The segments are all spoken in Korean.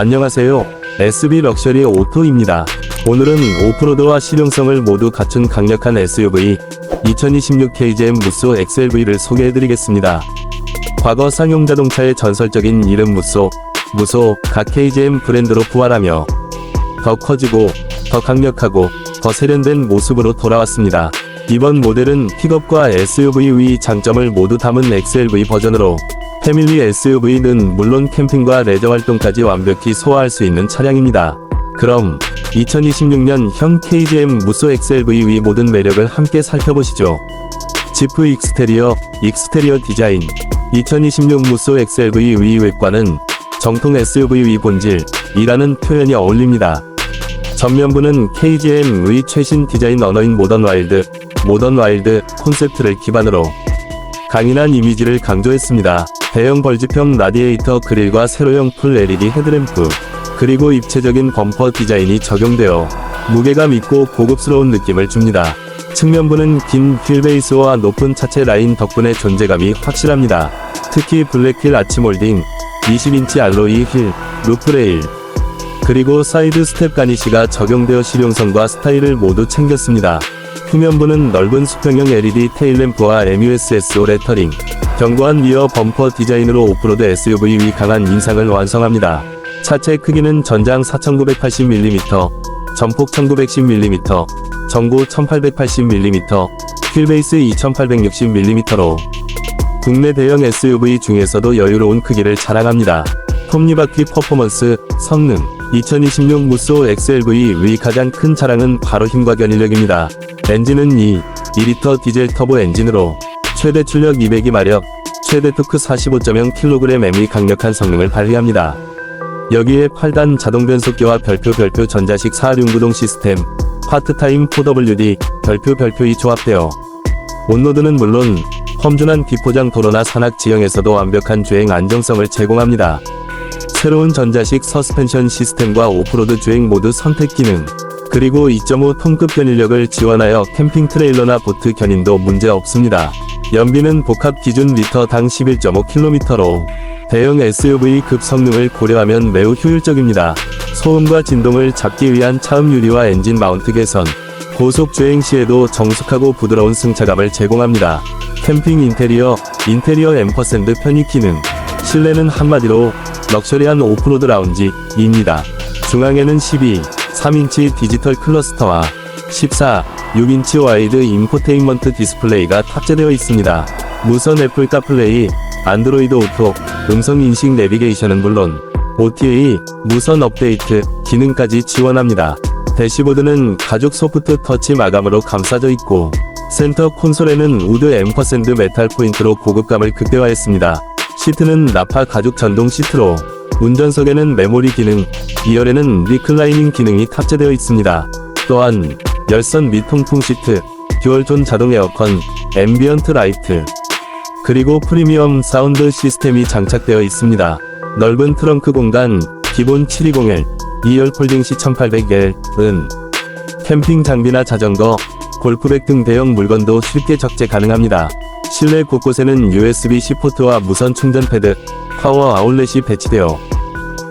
안녕하세요. SB 럭셔리 오토입니다. 오늘은 오프로드와 실용성을 모두 갖춘 강력한 SUV 2026 KGM 무쏘 XLV를 소개해드리겠습니다. 과거 상용 자동차의 전설적인 이름 무쏘, 무쏘 각 KGM 브랜드로 부활하며 더 커지고 더 강력하고 더 세련된 모습으로 돌아왔습니다. 이번 모델은 픽업과 SUV의 장점을 모두 담은 XLV 버전으로 패밀리 SUV는 물론 캠핑과 레저 활동까지 완벽히 소화할 수 있는 차량입니다. 그럼 2026년 현 KGM 무쏘 XLV의 모든 매력을 함께 살펴보시죠. 지프 익스테리어, 익스테리어 디자인 2026 무쏘 XLV의 외관은 정통 SUV의 본질이라는 표현이 어울립니다. 전면부는 KGM의 최신 디자인 언어인 모던 와일드, 모던 와일드 콘셉트를 기반으로 강인한 이미지를 강조했습니다. 대형 벌집형 라디에이터 그릴과 세로형 풀 LED 헤드램프, 그리고 입체적인 범퍼 디자인이 적용되어 무게감 있고 고급스러운 느낌을 줍니다. 측면부는 긴 휠베이스와 높은 차체 라인 덕분에 존재감이 확실합니다. 특히 블랙휠 아치몰딩, 20인치 알로이 휠, 루프레일, 그리고 사이드 스텝 가니시가 적용되어 실용성과 스타일을 모두 챙겼습니다. 후면부는 넓은 수평형 LED 테일램프와 MUSSO 레터링, 견고한 리어 범퍼 디자인으로 오프로드 SUV의 강한 인상을 완성합니다. 차체 크기는 전장 4980mm, 전폭 1910mm, 전고 1880mm, 휠베이스 2860mm로 국내 대형 SUV 중에서도 여유로운 크기를 자랑합니다. 톱니바퀴 퍼포먼스, 성능 2026 무쏘 XLV의 가장 큰 자랑은 바로 힘과 견인력입니다. 엔진은 2, 2리터 디젤 터보 엔진으로 최대 출력 202마력, 최대 토크 45.0kg의 강력한 성능을 발휘합니다. 여기에 8단 자동 변속기와 별표 별표 전자식 4륜 구동 시스템, 파트타임 4WD, 별표 별표이 조합되어 온로드는 물론 험준한 비포장 도로나 산악 지형에서도 완벽한 주행 안정성을 제공합니다. 새로운 전자식 서스펜션 시스템과 오프로드 주행 모드 선택 기능, 그리고 2.5 톤급 견인력을 지원하여 캠핑 트레일러나 보트 견인도 문제 없습니다. 연비는 복합 기준 리터당 11.5km로 대형 SUV 급 성능을 고려하면 매우 효율적입니다. 소음과 진동을 잡기 위한 차음 유리와 엔진 마운트 개선, 고속 주행 시에도 정숙하고 부드러운 승차감을 제공합니다. 캠핑 인테리어, 인테리어 앰퍼샌드 편의 기능, 실내는 한마디로 럭셔리한 오프로드 라운지입니다. 중앙에는 12, 3인치 디지털 클러스터와 14, 6인치 와이드 인포테인먼트 디스플레이가 탑재되어 있습니다. 무선 애플 카플레이, 안드로이드 오토, 음성 인식 내비게이션은 물론 OTA, 무선 업데이트 기능까지 지원합니다. 대시보드는 가죽 소프트 터치 마감으로 감싸져 있고 센터 콘솔에는 우드 앰퍼샌드 메탈 포인트로 고급감을 극대화했습니다. 시트는 나파 가죽 전동 시트로 운전석에는 메모리 기능, 2열에는 리클라이닝 기능이 탑재되어 있습니다. 또한 열선 및 통풍 시트, 듀얼존 자동 에어컨, 앰비언트 라이트, 그리고 프리미엄 사운드 시스템이 장착되어 있습니다. 넓은 트렁크 공간, 기본 720L, 2열 폴딩 시 1800L은 캠핑 장비나 자전거, 골프백 등 대형 물건도 쉽게 적재 가능합니다. 실내 곳곳에는 USB-C 포트와 무선 충전 패드, 파워 아울렛이 배치되어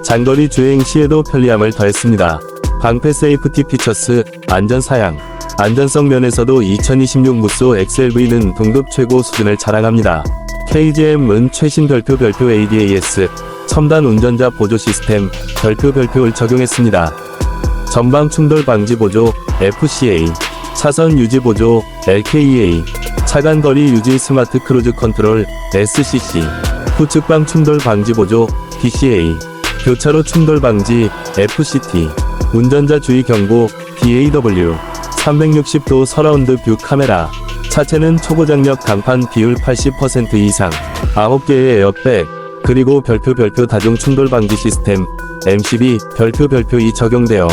장거리 주행 시에도 편리함을 더했습니다. 방패 세이프티 피처스, 안전 사양, 안전성 면에서도 2026 무쏘 XLV는 동급 최고 수준을 자랑합니다. KGM은 최신 별표 별표 ADAS, 첨단 운전자 보조 시스템, 별표 별표를 적용했습니다. 전방 충돌 방지 보조, FCA, 차선 유지 보조, LKEA, 차간 거리 유지 스마트 크루즈 컨트롤, SCC, 후측방 충돌 방지 보조, DCA, 교차로 충돌 방지, FCT, 운전자 주의 경고, DAW, 360도 서라운드 뷰 카메라, 차체는 초고장력 강판 비율 80% 이상, 9개의 에어백, 그리고 별표 별표 다중 충돌 방지 시스템, MCB 별표 별표 이 적용되어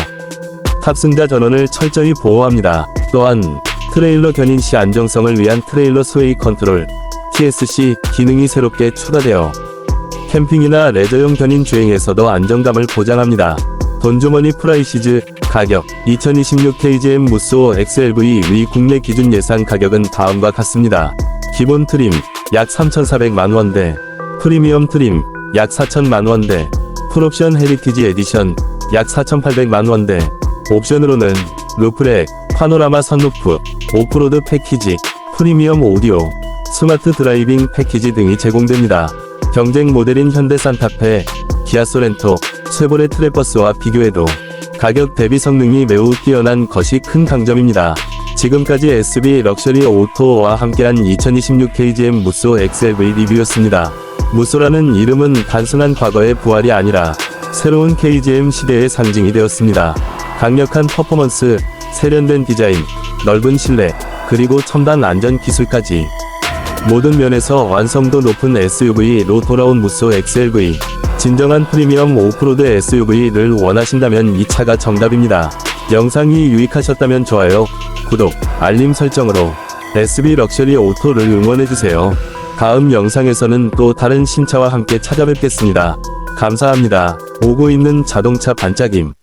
탑승자 전원을 철저히 보호합니다. 또한 트레일러 견인 시 안정성을 위한 트레일러 스웨이 컨트롤, TSC 기능이 새롭게 추가되어 캠핑이나 레저용 견인 주행에서도 안정감을 보장합니다. 돈주머니 프라이시즈 가격 2026 KGM 무쏘 XLV 위 국내 기준 예상 가격은 다음과 같습니다. 기본 트림 약 3,400만 원대, 프리미엄 트림 약 4천만 원대, 풀옵션 헤리티지 에디션 약 4,800만 원대. 옵션으로는 루프렉, 파노라마 선루프, 오프로드 패키지, 프리미엄 오디오, 스마트 드라이빙 패키지 등이 제공됩니다. 경쟁 모델인 현대 산타페, 기아 소렌토, 쉐보레 트레버스와 비교해도 가격 대비 성능이 매우 뛰어난 것이 큰 강점입니다. 지금까지 SB 럭셔리 오토와 함께한 2026 KGM 무쏘 XLV 리뷰였습니다. 무쏘라는 이름은 단순한 과거의 부활이 아니라 새로운 KGM 시대의 상징이 되었습니다. 강력한 퍼포먼스, 세련된 디자인, 넓은 실내, 그리고 첨단 안전 기술까지 모든 면에서 완성도 높은 SUV로 돌아온 무쏘 XLV. 진정한 프리미엄 오프로드 SUV를 원하신다면 이 차가 정답입니다. 영상이 유익하셨다면 좋아요, 구독, 알림 설정으로 SB 럭셔리 오토를 응원해주세요. 다음 영상에서는 또 다른 신차와 함께 찾아뵙겠습니다. 감사합니다. 오고 있는 자동차 반짝임.